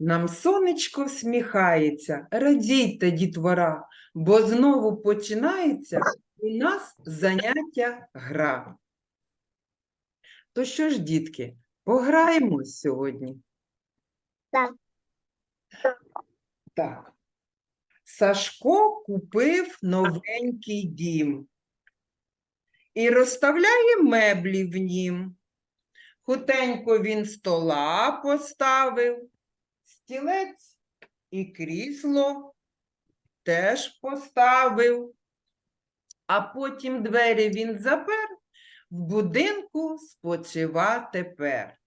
Нам сонечко всміхається, радійте, дітвора, бо знову починається у нас заняття гра. То що ж, дітки, пограємо сьогодні? Так. Так. Сашко купив новенький дім і розставляє меблі в нім. Хутенько він стола поставив, стілець і крісло теж поставив, а потім двері він запер, в будинку спочива тепер.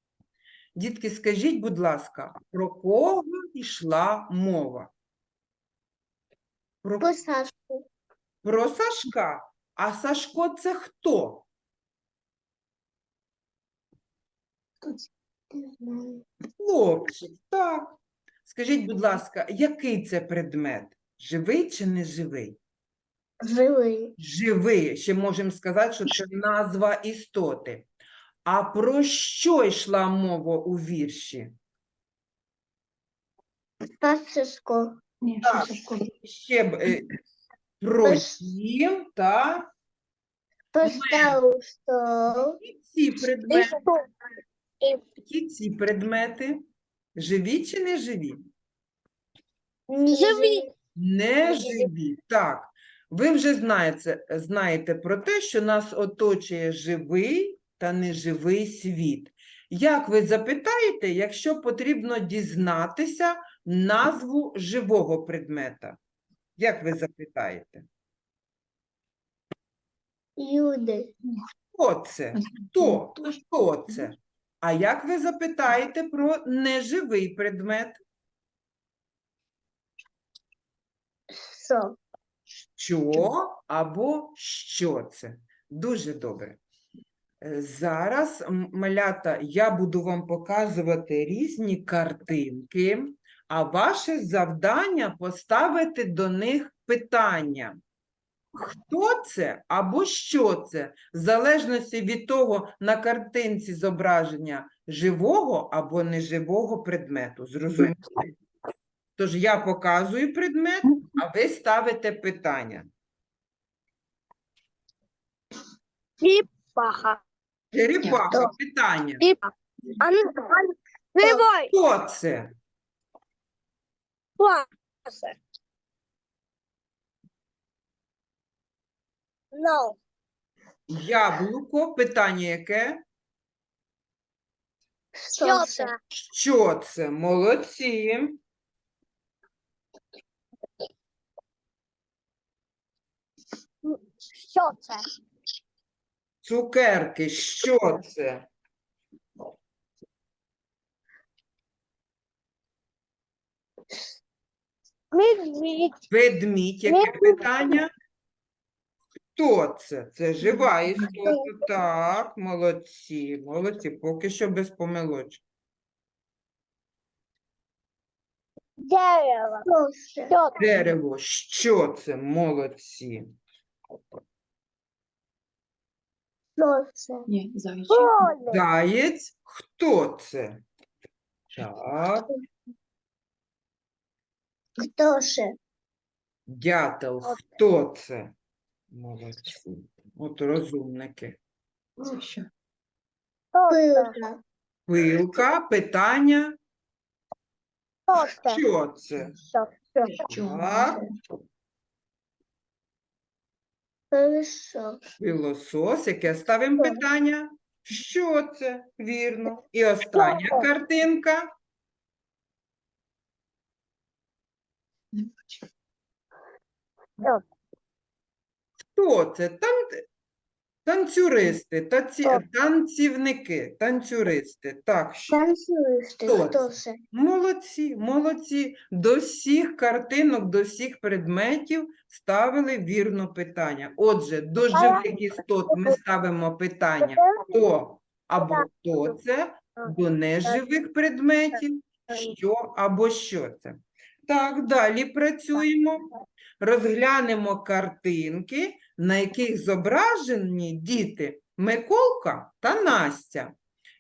Дітки, скажіть, будь ласка, про кого йшла мова? Про, Посадку. про Сашка. А Сашко це хто? Хлопчик, так. Скажіть, будь ласка, який це предмет? Живий чи не живий? Живий. Живий. Ще можемо сказати, що це назва істоти. А про що йшла мова у вірші? Пасишко. Ні, Так. Ще б, е, про Пос- дім та Поставив стол. і ці І предмети. стул. Які ці предмети? Живі чи не живі? Живий. Не Живі. живі. Так. Ви вже знаєте, знаєте про те, що нас оточує живий та неживий світ. Як ви запитаєте, якщо потрібно дізнатися назву живого предмета? Як ви запитаєте? Люди. Хто це? Хто? Хто це? А як ви запитаєте про неживий предмет? Сок. Що або що це? Дуже добре. Е, Зараз, малята, я буду вам показувати різні картинки, а ваше завдання поставити до них питання. Хто це або що це, в залежності від того, на картинці зображення живого або неживого предмету. Зрозуміли? Тож я показую предмет, а ви ставите питання. Паха. Черепаха, питання. А ну, Живой. Хто це? Ну. Яблуко, питання яке? Що це? Що це? Молодці. Що це? Цукерки, що це? Медведь. Ведмідь, яке питання? Хто це? Це жива істота. Так, молодці, молодці, поки що без помилочок. Дерево. Що це? Дерево, що це? Молодці. Що це? Ні, зайчик. Поле. Заєць, хто це? Так, Хто ще? дятел, хто це? Молодці. От розумники. Це що? Пилка. Пилка, питання, Що це? що це? Що? Що? Що? Так. Пилосос. Яке ставимо питання? Що це? Вірно. І остання картинка. Не бачу. Хто це? Тан... Танцюристи, таці... Хто? танцівники, танцюристи. Так, що? Танцюристи. Хто Хто це? це? Молодці, молодці. До всіх картинок, до всіх предметів ставили вірно питання. Отже, до живих істот ми ставимо питання хто або хто це, до неживих предметів, що або що це. Так, далі працюємо. Розглянемо картинки, на яких зображені діти Миколка та Настя.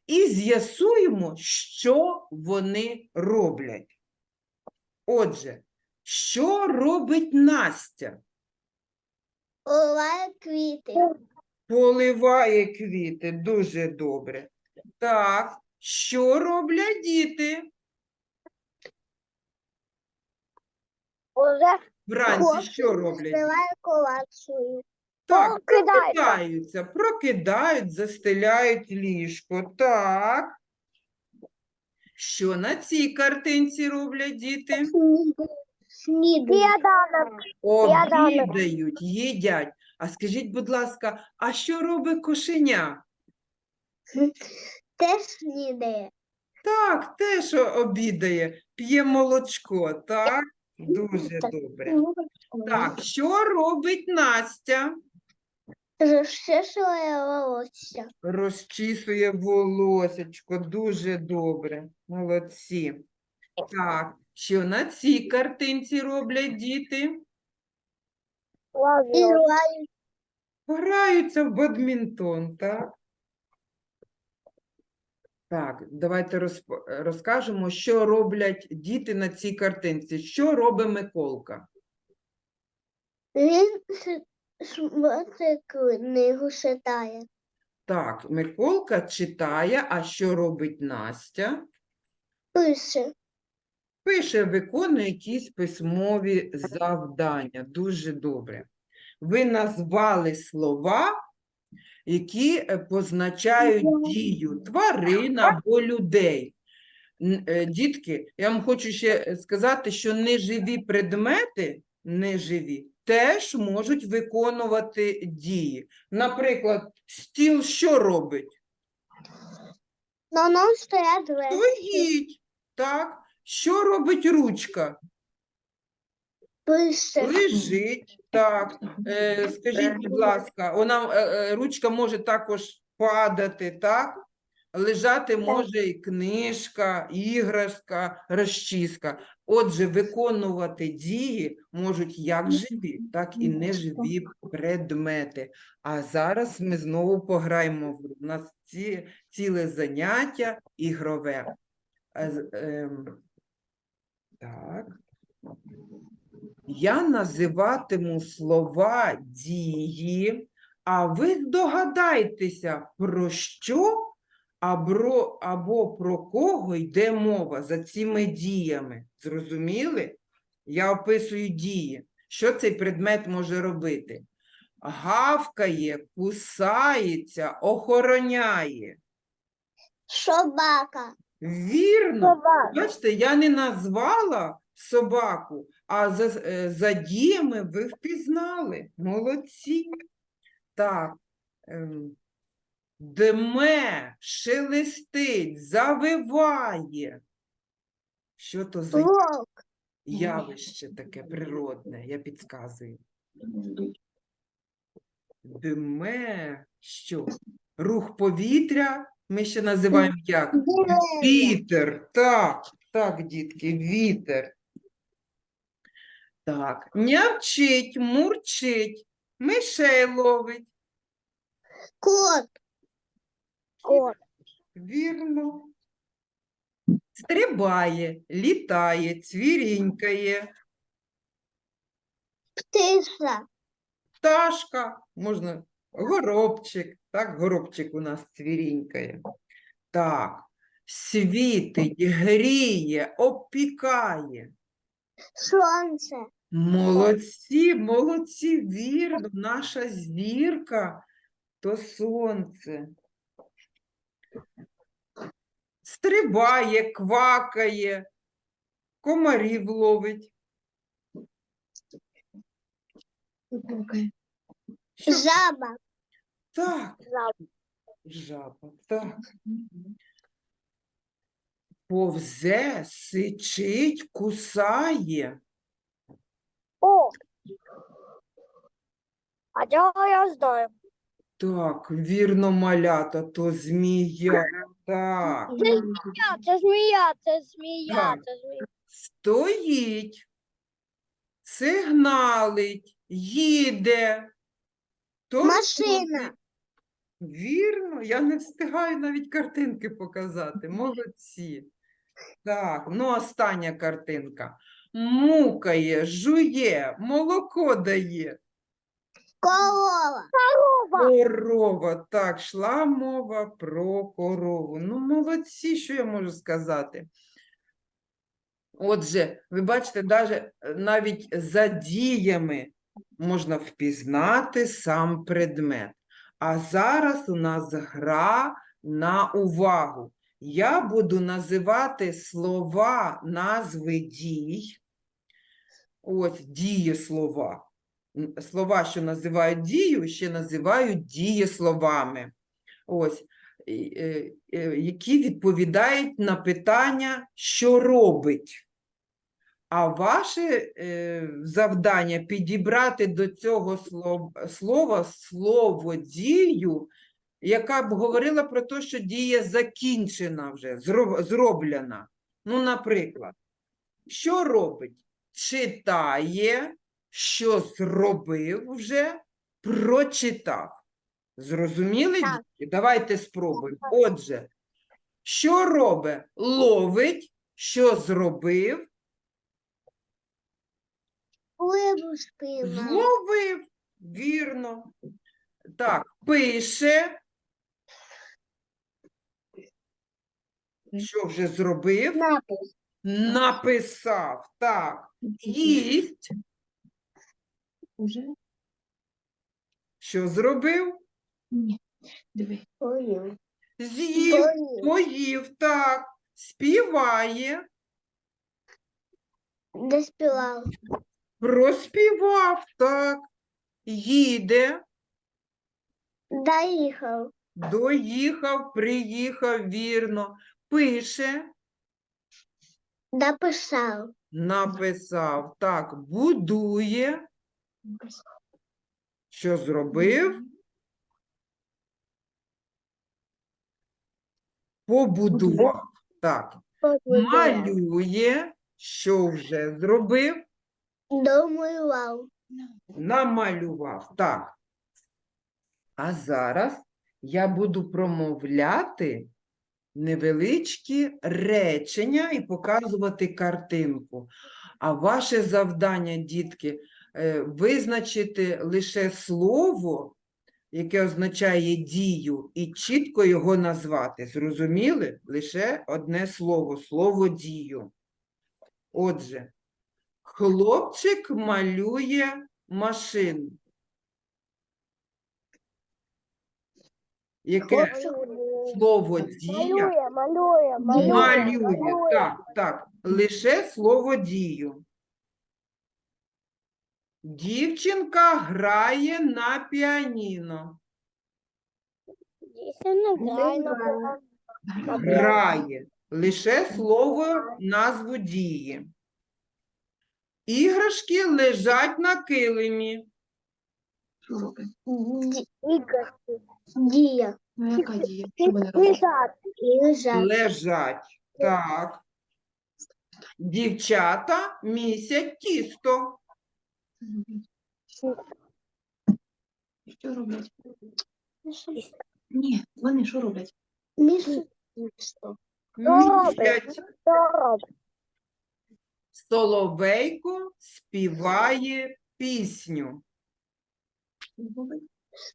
І з'ясуємо, що вони роблять. Отже, що робить Настя? Поливає квіти. Поливає квіти. Дуже добре. Так, що роблять діти? Вранці що роблять? діти? Співає колачою. Так, Прокидаються. прокидаються, прокидають, застеляють ліжко. Так. Що на цій картинці роблять діти? Сніданок. Обідають, їдять. А скажіть, будь ласка, а що робить кошеня? Теж снідає. Так, теж обідає, п'є молочко, так? Дуже добре. Так, що робить Настя? Розчесує волосся. Розчісує волосечко, дуже добре. Молодці. Так, що на цій картинці роблять діти? І Граються в бадмінтон, так? Так, давайте розп- розкажемо, що роблять діти на цій картинці. Що робить Миколка? Він с- книгу читає. Так, Миколка читає, а що робить Настя? Пише. Пише, виконує якісь письмові завдання. Дуже добре. Ви назвали слова, які е, позначають дію тварин або людей. Е, Дітки, я вам хочу ще е, сказати, що неживі предмети, неживі, теж можуть виконувати дії. Наприклад, стіл що робить? На ньому стоять двері. Стоїть, так? Що робить ручка? Пише. Лежить, так. Е, скажіть, будь ласка, вона, е, е, ручка може також падати, так? Лежати може і книжка, іграшка, розчіска. Отже, виконувати дії можуть як живі, так і неживі предмети. А зараз ми знову пограємо в. У нас ці, ціле заняття ігрове. Ем, Так. Я називатиму слова дії, а ви здогадайтеся, про що або, або про кого йде мова за цими діями. Зрозуміли? Я описую дії. Що цей предмет може робити? Гавкає, кусається, охороняє. Собака. Вірно. Собака. Бачите, я не назвала собаку, а за, е, за діями ви впізнали. Молодці. Так. Дме, шелестить, завиває. Що то за явище таке природне, я підказую. Дме, що? Рух повітря ми ще називаємо як? Вітер, так, так, дітки, вітер. Так, нявчить, мурчить, мишей ловить. Кот. Кот. Вірно. Стрибає, літає, цвірінькає, Птиця. пташка, можна горобчик, так, горобчик у нас цвірінькає. Так, світить, гріє, опікає. Сонце. Молодці, молодці, вірно, наша зірка то сонце. Стрибає, квакає, комарів ловить. Що? Жаба. Так, Жаба. жаба, так. Повзе, сичить, кусає. О. А чого я знаю? Так, вірно, малята, то змія. Так. Це змія, це змія, це змія. Стоїть, сигналить, їде. То Машина. Вірно, я не встигаю навіть картинки показати. Молодці. Так, ну остання картинка. мукає, жує, молоко дає. Корова. Корова. Так, йшла мова про корову. Ну, молодці, що я можу сказати. Отже, ви бачите, даже, е, навіть за діями можна впізнати сам предмет. А зараз у нас гра на увагу. Я буду називати слова, назви дій. Ось дієслова. Слова, що називають дію, ще називають дієсловами. Ось, е, е, які відповідають на питання, що робить. А ваше е, завдання підібрати до цього слова слово дію, яка б говорила про те, що дія закінчена вже, зроблена. Ну, наприклад, що робить? Читає, що зробив вже, прочитав. Зрозуміли, Так. дітки? Давайте спробуємо. Отже, що робить? Ловить, що зробив, спіймав. зловив. Вірно. Так, пише. Що вже зробив? Напис. Написав. Так. Їсть. Уже? Що зробив? Ні. Диви. Поїв. З'їв. Поїв. Поїв. Так. Співає. Доспівав. Проспівав. Так. Їде. Доїхав. Доїхав, приїхав, вірно. Пише. Дописав. Написав. Так. Будує. Що зробив? Побудував. Так. Малює. Що вже зробив? Домалював. Намалював. Так. А зараз я буду промовляти невеличкі речення і показувати картинку. А ваше завдання, дітки, визначити лише слово, яке означає дію, і чітко його назвати. Зрозуміли? Лише одне слово, слово дію. Отже, хлопчик малює машину. Яке слово дія? Малює, малює, Малює. Так, так. Лише слово дію. Дівчинка грає на піаніно. Дійсно, грає на Грає. Грає. Лише слово назву дії. Іграшки лежать на килимі. Іграшки. Дія. Ну. Лежать. Лежать. Так. Дівчата місять тісто. Що роблять? Ні, вони що роблять? Місяць. Соловейко співає пісню.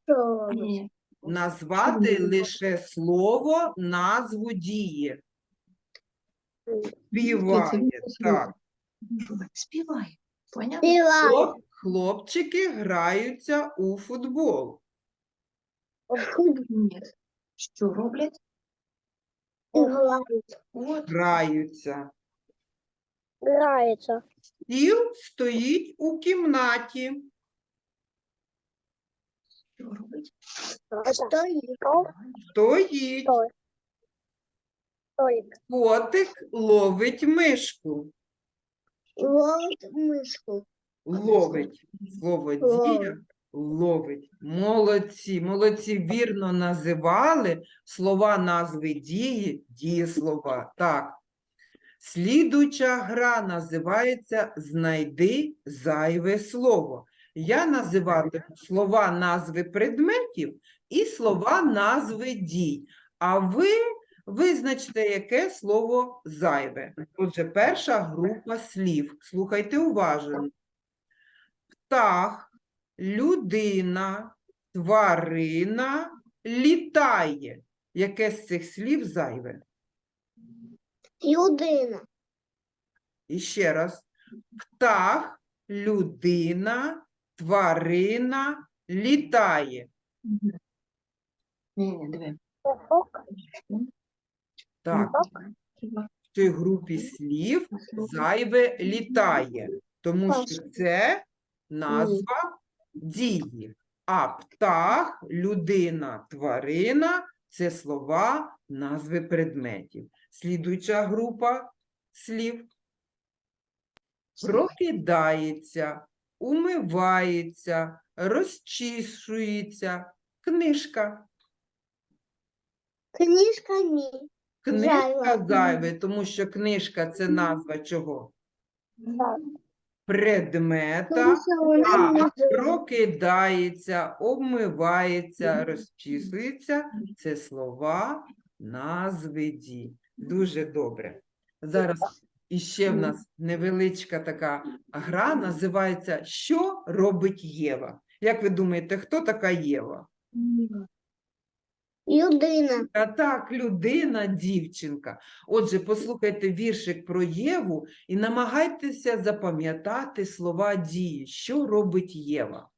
Що? Ні. Назвати лише слово, назву дії. Співає. Так. Співає. Співає. Хлоп- Хлопчики граються у футбол. Ні. Що роблять? Грають. От. Граються. Грається. Стіл стоїть у кімнаті. Що робить? Стоїть. Стоїть. Стоїть. Стоїть. Котик ловить мишку. Ловить мишку. Ловить. Слово дія. Ловить. Молодці, молодці, вірно називали слова назви дії, дієслова. Так. Слідуюча гра називається Знайди зайве слово. Я називатиму слова назви предметів і слова назви дій. А ви Визначте, яке слово зайве. Отже, перша група слів. Слухайте уважно. Птах, людина, тварина, літає. Яке з цих слів зайве? Людина. І ще раз. Птах, людина, тварина, літає. Ні, ні, диви. Так, в цій групі слів зайве літає, тому що це назва дії. А птах, людина, тварина це слова, назви предметів. Слідуюча група слів прокидається, умивається, розчісується. Книжка. Книжка ні. Книжка Зайва. зайве, тому що книжка це назва чого? Предмета. А, прокидається, обмивається, розчісується. Це слова, назви дій. Дуже добре. Зараз іще в нас невеличка така гра, називається Що робить Єва? Як ви думаєте, хто така Єва? Людина. А так, людина, дівчинка. Отже, послухайте віршик про Єву і намагайтеся запам'ятати слова дії. Що робить Єва?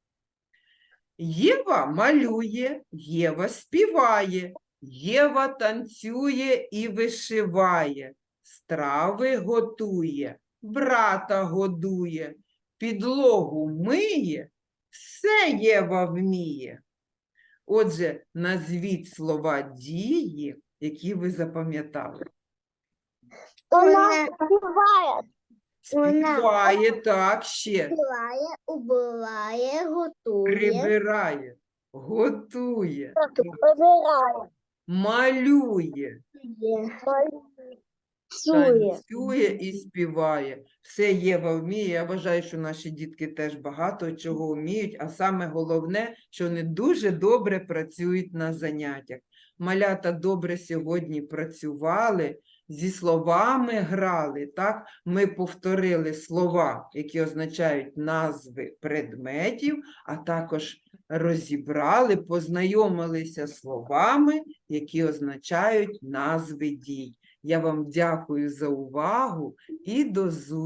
Єва малює, Єва співає, Єва танцює і вишиває, страви готує, брата годує, підлогу миє, все Єва вміє. Отже, назвіть слова дії, які ви запам'ятали. Вона співає. Співає так ще, Співає, убиває, готує. прибирає, готує, Прибирає. малює, Сує. Танцює і співає. Все Єва вміє. Я вважаю, що наші дітки теж багато чого вміють, а саме головне, що вони дуже добре працюють на заняттях. Малята добре сьогодні працювали, зі словами грали. Так? Ми повторили слова, які означають назви предметів, а також розібрали, познайомилися словами, які означають назви дій. Я вам дякую за увагу і до зустрічі.